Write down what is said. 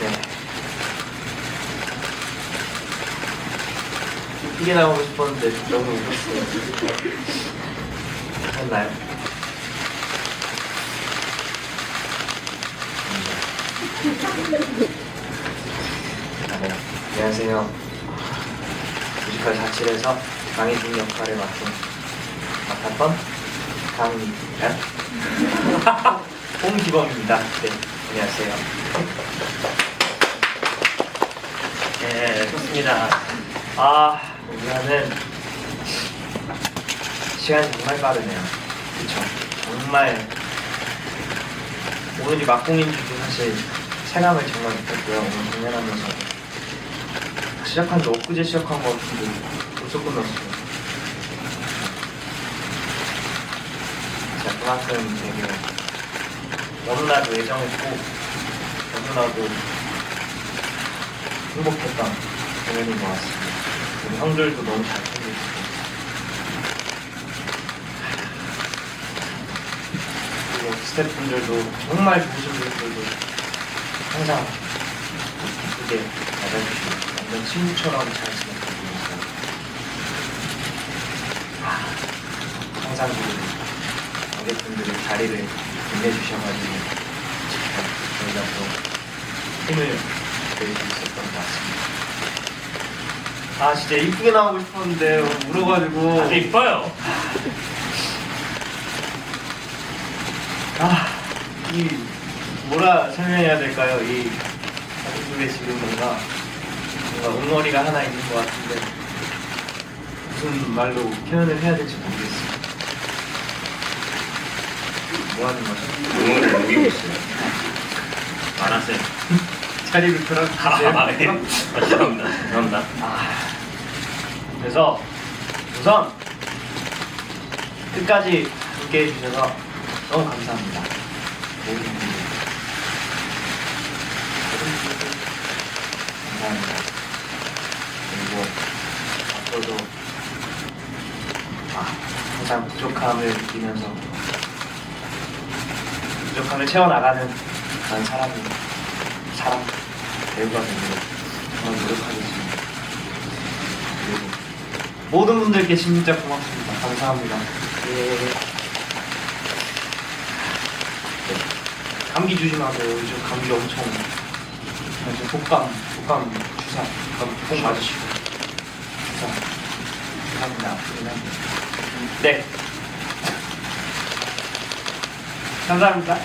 네. 이게 나오고 싶었는데 너무 웃었어요. 했나요? 아, 네. 안녕하세요. 뮤지컬 47에서 강희중 역할을 맡은 맡았던 강희란 홍기범입니다. 네, 안녕하세요. 네, 좋습니다. 아, 우리는 시간이 정말 빠르네요. 그쵸? 정말 오늘이 막공인 줄도 사실 체감을 정말 못했고요. 오늘 공연하면서 시작한 지 엊그제 시작한 것 같은데 벌써 끝났어요. 진짜 그만큼 되게 너무나도 애정했고 너무나도 행복했던 공연인 것 같습니다. 우리 형들도 너무 잘 챙겨주고 그리고 스태프분들도 정말 좋으신 분들도 항상 예쁘게 맞아주시고 완전 친구처럼 잘 지냈던 분이서 항상 그 관객분들의 자리를 빛내주셔가지고 저희가 또 힘을 낼수 있었던 것 같습니다. 아 진짜 이쁘게 나오고 싶었는데 울어가지고 아주 이뻐요. 아, 이 뭐라 설명해야 될까요? 이 사진 속에 지금 뭔가 뭔가 웅어리가 하나 있는 것 같은데 무슨 말로 표현을 해야 될지 모르겠어요. 뭐 하는 거죠? 응원을 녹이고 있어요. 많았어요. 자리를 아, 돌아주세요. 아, 예. 아, 죄송합니다. 죄송합니다. 아, 그래서 우선 끝까지 함께 해주셔서 너무 감사합니다. 모든 분들 감사합니다. 그리고 앞으로도 아, 항상 부족함을 느끼면서 부족함을 채워나가는 그런 사람이 사람 배우가 되기를 정말 노력하겠습니다. 그리고 모든 분들께 진짜 고맙습니다. 감사합니다. 예. 네. 감기 조심하세요. 요즘 감기 엄청 요즘 독감, 독감 주사, 독감 꼭 맞으시고 감사합니다. 네. 감사합니다.